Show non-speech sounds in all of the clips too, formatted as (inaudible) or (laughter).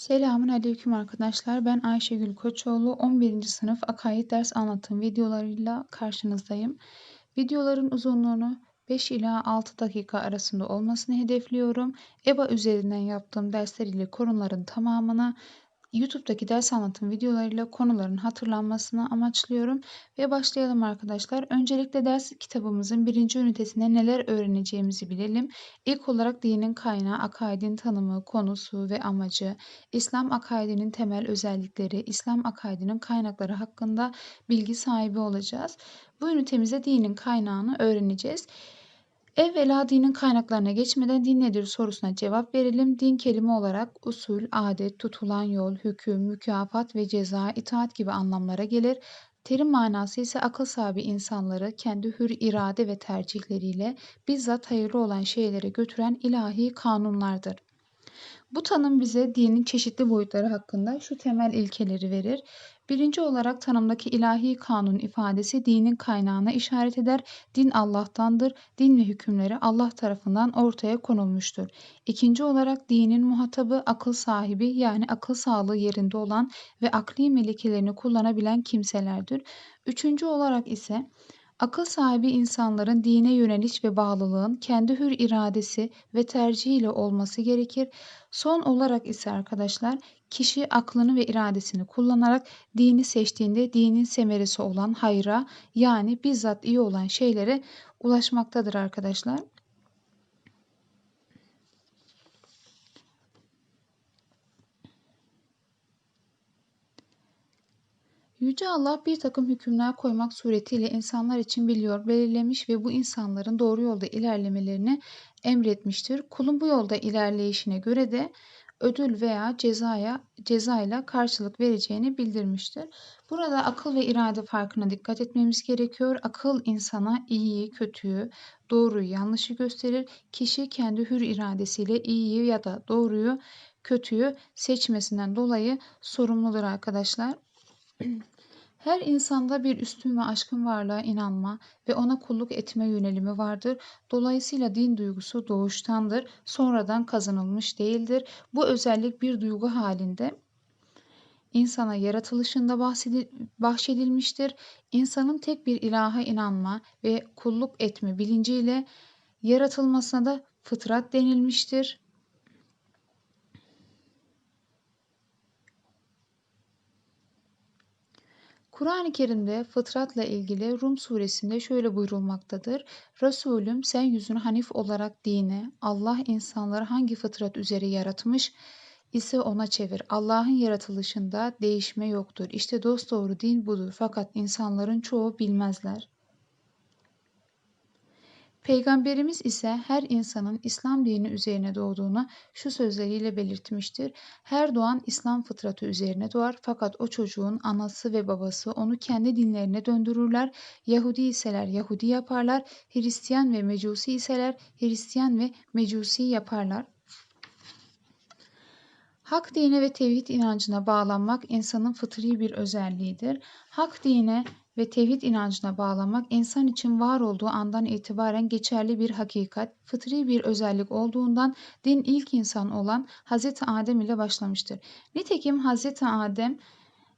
Selamun Aleyküm arkadaşlar. Ben Ayşegül Koçoğlu. 11. sınıf akaid ders anlatım videolarıyla karşınızdayım. Videoların uzunluğunu 5 ila 6 dakika arasında olmasını hedefliyorum. EBA üzerinden yaptığım dersler ile konuların tamamına YouTube'daki ders anlatım videolarıyla konuların hatırlanmasını amaçlıyorum ve başlayalım arkadaşlar. Öncelikle ders kitabımızın birinci ünitesinde neler öğreneceğimizi bilelim. İlk olarak dinin kaynağı, akaidin tanımı, konusu ve amacı, İslam akaidinin temel özellikleri, İslam akaidinin kaynakları hakkında bilgi sahibi olacağız. Bu ünitemizde dinin kaynağını öğreneceğiz. Evvela dinin kaynaklarına geçmeden din nedir sorusuna cevap verelim. Din kelime olarak usul, adet, tutulan yol, hüküm, mükafat ve ceza, itaat gibi anlamlara gelir. Terim manası ise akıl sahibi insanları kendi hür irade ve tercihleriyle bizzat hayırlı olan şeylere götüren ilahi kanunlardır. Bu tanım bize dinin çeşitli boyutları hakkında şu temel ilkeleri verir. Birinci olarak tanımdaki ilahi kanun ifadesi dinin kaynağına işaret eder. Din Allah'tandır. Din ve hükümleri Allah tarafından ortaya konulmuştur. İkinci olarak dinin muhatabı akıl sahibi yani akıl sağlığı yerinde olan ve akli melekelerini kullanabilen kimselerdir. Üçüncü olarak ise Akıl sahibi insanların dine yöneliş ve bağlılığın kendi hür iradesi ve tercihiyle olması gerekir. Son olarak ise arkadaşlar kişi aklını ve iradesini kullanarak dini seçtiğinde dinin semeresi olan hayra yani bizzat iyi olan şeylere ulaşmaktadır arkadaşlar. Yüce Allah bir takım hükümler koymak suretiyle insanlar için biliyor, belirlemiş ve bu insanların doğru yolda ilerlemelerini emretmiştir. Kulun bu yolda ilerleyişine göre de ödül veya cezaya cezayla karşılık vereceğini bildirmiştir. Burada akıl ve irade farkına dikkat etmemiz gerekiyor. Akıl insana iyiyi, kötüyü, doğruyu, yanlışı gösterir. Kişi kendi hür iradesiyle iyiyi ya da doğruyu, kötüyü seçmesinden dolayı sorumludur arkadaşlar. (clears throat) Her insanda bir üstün ve aşkın varlığa inanma ve ona kulluk etme yönelimi vardır. Dolayısıyla din duygusu doğuştandır, sonradan kazanılmış değildir. Bu özellik bir duygu halinde insana yaratılışında bahşedilmiştir. İnsanın tek bir ilaha inanma ve kulluk etme bilinciyle yaratılmasına da fıtrat denilmiştir. Kur'an-ı Kerim'de fıtratla ilgili Rum suresinde şöyle buyurulmaktadır. Resulüm sen yüzünü hanif olarak dine, Allah insanları hangi fıtrat üzere yaratmış ise ona çevir. Allah'ın yaratılışında değişme yoktur. İşte dosdoğru din budur fakat insanların çoğu bilmezler. Peygamberimiz ise her insanın İslam dini üzerine doğduğunu şu sözleriyle belirtmiştir. Her doğan İslam fıtratı üzerine doğar fakat o çocuğun anası ve babası onu kendi dinlerine döndürürler. Yahudi iseler Yahudi yaparlar, Hristiyan ve Mecusi iseler Hristiyan ve Mecusi yaparlar. Hak dine ve tevhid inancına bağlanmak insanın fıtri bir özelliğidir. Hak dine ve tevhid inancına bağlamak insan için var olduğu andan itibaren geçerli bir hakikat, fıtri bir özellik olduğundan din ilk insan olan Hz. Adem ile başlamıştır. Nitekim Hz. Adem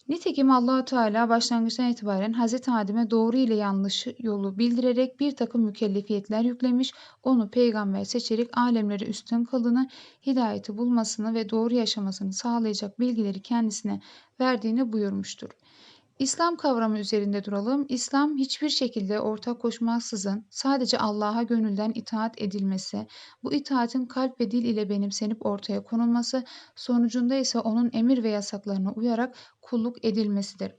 Nitekim allah Teala başlangıçtan itibaren Hz. Adem'e doğru ile yanlış yolu bildirerek bir takım mükellefiyetler yüklemiş, onu peygamber seçerek alemleri üstün kılını, hidayeti bulmasını ve doğru yaşamasını sağlayacak bilgileri kendisine verdiğini buyurmuştur. İslam kavramı üzerinde duralım. İslam hiçbir şekilde ortak koşmaksızın sadece Allah'a gönülden itaat edilmesi, bu itaatin kalp ve dil ile benimsenip ortaya konulması, sonucunda ise onun emir ve yasaklarına uyarak kulluk edilmesidir.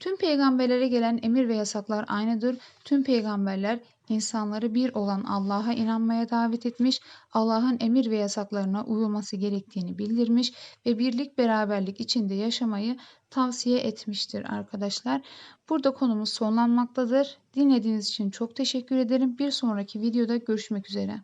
Tüm peygamberlere gelen emir ve yasaklar aynıdır. Tüm peygamberler insanları bir olan Allah'a inanmaya davet etmiş, Allah'ın emir ve yasaklarına uyulması gerektiğini bildirmiş ve birlik beraberlik içinde yaşamayı tavsiye etmiştir arkadaşlar. Burada konumuz sonlanmaktadır. Dinlediğiniz için çok teşekkür ederim. Bir sonraki videoda görüşmek üzere.